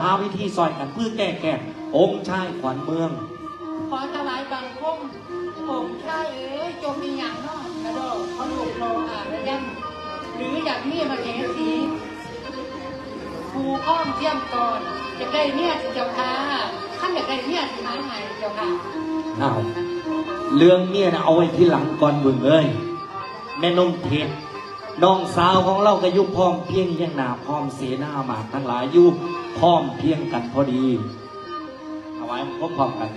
หาวิธีซอยกันเพื่อแก้แก้องค์ชายขวัญเมือง ขอถวายบังคมผมชายเอ๋ยจงมีอย่างเนอกกระโดดเขาลูกโลอาระยำหรืออยากมีมาเหสีผูข้อมเทียมก่อนจะได้เนี่ยสิเจ้าค่ะท่านอยากได้เนี่ยสิหาไหนเจ้าค่ะอ้าวเรื่องเมียนะเอาไว้ที่หลังก่อนเบิ่งเอ้ยแม่นมเทศ น้องสาวของเราก็ยุพร้อมเพียงยี่ยงหนาพร้อมเสนาหมากทั้งหลายยู่พร้อมเพียงกันพอดีเอาไว้มันก็พร้อมกัน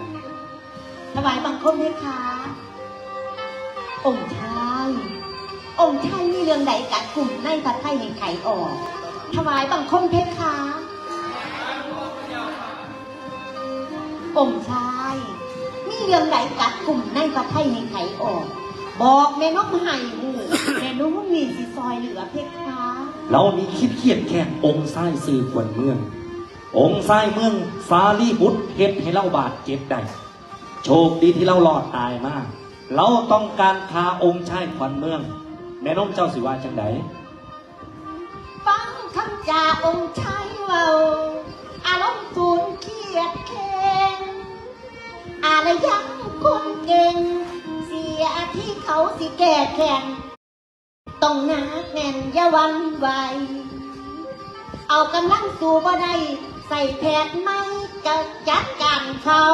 ถวายบังคมด้วยค่ะองค์ชายองค์ชายมีเรื่องใดกัดกลุ่มในพระไทยแห่งไขออก ถวายบังคมเพชรค่ะองค์ชายมีเรื่องใดกัดกลุ่มในพระไทยแห่งไขออก บอกแม่น้องไห้ห มู่แม่น้องมีสิซอยเหลือเพชรค่ะเรานี่คิดเครียดแค่องค์ไส้สื่อขวัญเมือง องค์ไส้เมืองสาลีบุตรเฮ็ดให้เราบาดเจ็บได้โชคดีที่เรารอดตายมาก เราต้องการคาองค์ชายขวัญเมือง แม่น้องเจ้าสิว่าจังไดฟังคำจาองค์ชายเว่าอารมณ์สูญเครียดแค้นอะไรยังคนเก่ง เสียที่เขาสิแก้แค้น ต้องหนักแน่นอย่าหวันไหว เอากำลังสู่บ่ได้ใส่แผดไม่กะจัดการเขา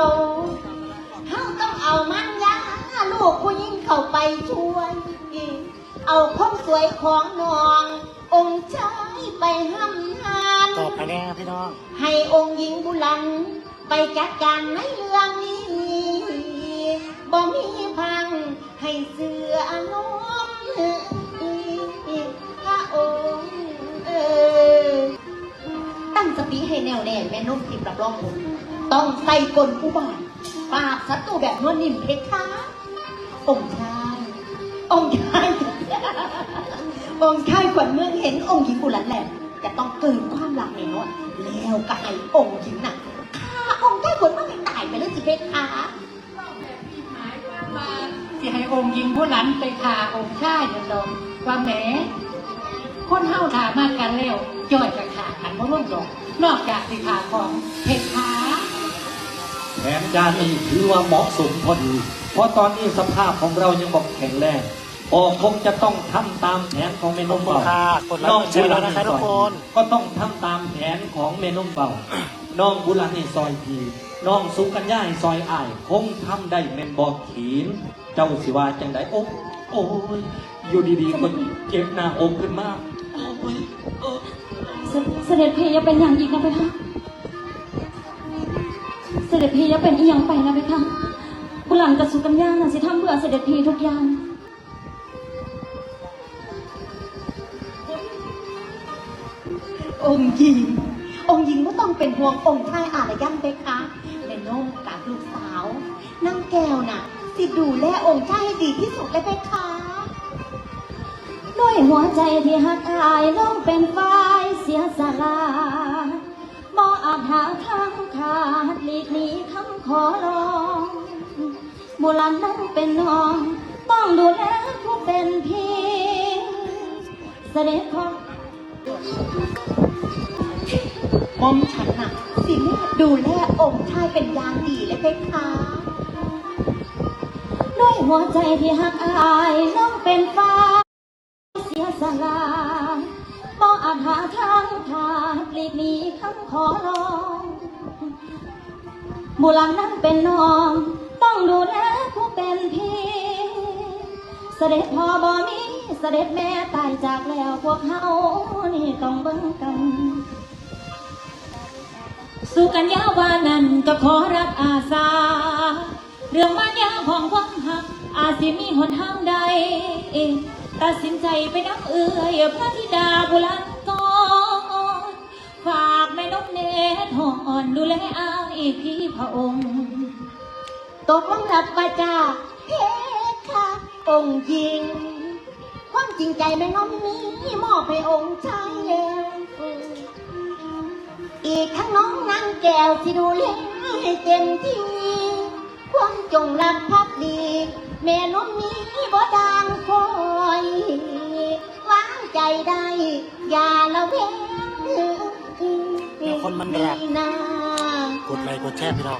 เฮาต้องเอามันยาลูกผู้หญิงเข้าไปช่วย เอาความสวยของน้อง องค์ชายไปห้ำหานต่อไปแน่พี่น้อง ให้องค์หญิงบุรัน ไปจัดการในเรื่องนี้บ่มีพังให้เสือน้อม แน่วแน่แม่นุ่มทิพย์รับรองผลต้องใส่กลผู้บาปราบศัตรูแบบนวลนิ่มเพคะองค์ชายองค์ชายองค์ชายขวัญเมืองเห็นองค์หญิงกุลันแหลมจะต้องเกินความรักในนวลแล้วก็ให้องค์หญิงน่ะฆ่าองค์ชายขวัญเมืองให้ตายไปเลยสิเพคะหมายความว่าสิให้องค์หญิงผู้นั้นไปขาองค์ชายเดินดงว่าแหมคนเฮาถามากันแล้วจ่อยจะขากันบ่ร่วมดอก นอกจากสิขาของเพชรขาแผนการนี้ถือว่าเหมาะสมพอดี เพราะตอนนี้สภาพของเรายังบอกแข็งแรงออกคงจะต้องทำตามแผนของเมนมเบาค่ะกดไลค์น้องกดแชร์แล้วนะคะทุกคนก็ต้องทำตามแผนของเมนมเบาน้องบุรันในซอยพีน้องสุกัญญาในซอยอ้าย คงทำได้เมนบอกขีน เจ้าสิว่าจังไดโอ้โอ้ยอยู่ดีๆก็เจ็บหน้าอกขึ้นมาโอ้ย เสเสด็จพี่อย่าเป็นอย่างอีกนะเพคะเสด็จพี่อย่าเป็นอีหยังไปนะเพคะบุหลันกับสุกัญญาน่ะสิทำเพื่อเสด็จพี่ทุกอย่างองค์หญิง องค์หญิงก็ต้องเป็นห่วงองค์ชายอารยันเพคะแม่นมกับลูกสาวนั่งแก้วน่ะ สิดูแลองค์ชายให้ดีที่สุดเลยเพคะ ด้วยหัวใจที่หักอายน้องเป็นฝ่ายเสียสละบ่อาจหาทางขาดหลีกหนีคำขอร้องบุหลันนั้นเป็นน้อง ต้องดูแลผู้เป็นพี่เสด็จพ่อมอมฉันน่ะสิแม่ดูแลองค์ชายเป็นอย่างดีเลยเพคะด้วยหัวใจที่หักอายน้องเป็นฟ้า ละบ่อาจหาทางขาดหลีกหนีคำขอร้องบุหลังนั้นเป็นน้อง ต้องดูแลผู้เป็นพี่เสด็จพ่อบ่มีเสด็จแม่ตายจากแล้วพวกเฮานี่ต้องเบิ่งกัน สุกัญญาวานันก็ขอรับอาสา เรื่องมายาของความหักอาจสิมีหนทางใด ตัดสินใจไปนับเอือยพระธิดาบุรันกอฝากแม่นกเนตรหอนดูแลอายพี่พระองค์ ตกลงรับประจาเพคะองค์หญิง ความจริงใจแม่น้อมนี้มอบให้องค์ชายแล้วอีกทั้งน้องนางแก้วที่ดูแลให้เต็มที่ ความจงรักภักดี แม่น้มนี้บ่ดางคอยวางใจได้ อย่าละเว้นแล้วคนมันรัก กดไลค์กดแชร์พี่น้อง